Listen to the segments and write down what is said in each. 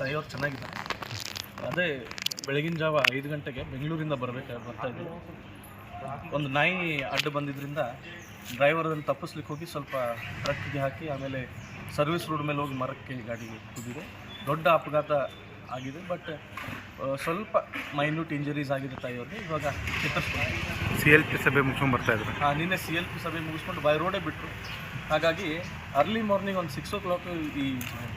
ತಾಯಿಯವ್ರು ಚೆನ್ನಾಗಿದ್ದಾರೆ ಅದೇ ಬೆಳಗಿನ ಜಾವ ಐದು ಗಂಟೆಗೆ ಬೆಂಗಳೂರಿಂದ ಬರಬೇಕು ಬರ್ತಾ ಇದ್ದೀವಿ ಒಂದು ನಾಯಿ ಅಡ್ಡ ಬಂದಿದ್ದರಿಂದ ಡ್ರೈವರ್ ಅದನ್ನು ತಪ್ಪಿಸ್ಲಿಕ್ಕೆ ಹೋಗಿ ಸ್ವಲ್ಪ ಟ್ರಕ್ಗೆ ಹಾಕಿ ಆಮೇಲೆ ಸರ್ವಿಸ್ ರೋಡ್ ಮೇಲೆ ಹೋಗಿ ಮರಕ್ಕೆ ಗಾಡಿ ಕುದಿದೆ. ದೊಡ್ಡ ಅಪಘಾತ ಆಗಿದೆ ಬಟ್ ಸ್ವಲ್ಪ ಮೈನ್ಯೂಟ್ ಇಂಜರೀಸ್ ಆಗಿದೆ ತಾಯಿಯವ್ರಿಗೆ. ಇವಾಗ ಸಿ ಎಲ್ ಪಿ ಸಭೆ ಮುಗಿಸ್ಕೊಂಡು ಬರ್ತಾ ಇದ್ರು. ಹಾಂ ನಿನ್ನೆ ಸಿ ಎಲ್ ಪಿ ಸಭೆ ಮುಗಿಸ್ಕೊಂಡು ಬೈ ರೋಡೇ ಬಿಟ್ಟರು ಹಾಗಾಗಿ ಅರ್ಲಿ ಮಾರ್ನಿಂಗ್ ಒಂದು ಸಿಕ್ಸ್ ಓ ಕ್ಲಾಕ್ ಈ ಇನ್ಸಿಡೆಂಟ್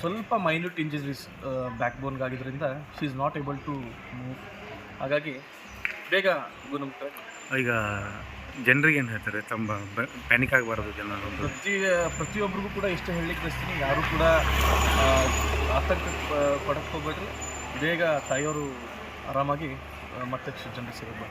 ಸ್ವಲ್ಪ minute injuries back ಬೋನ್ಗಾಗಿದ್ದರಿಂದ she is not able to move ಹಾಗಾಗಿ ಬೇಗ ಗುಣಮುಖ ಈಗ ಜನರಿಗೆ ಏನು ಹೇಳ್ತಾರೆ? ತುಂಬ ಪ್ಯಾನಿಕ್ ಆಗಬಾರದು ಜನರು ಪ್ರತಿ ಪ್ರತಿಯೊಬ್ಬರಿಗೂ ಕೂಡ ಇಷ್ಟು ಹೇಳಲಿಕ್ಕೆ ಬಯಸ್ತೀನಿ. ಯಾರೂ ಕೂಡ ಆತಂಕ ಪಡಕ್ಕೆ ಹೋಗ್ಬೇಡ್ರಿ. ಬೇಗ ತಾಯಿಯವರು ಆರಾಮಾಗಿ ಮತ್ತೆ ಜನರಿಗೆ ಸಿಗೋದು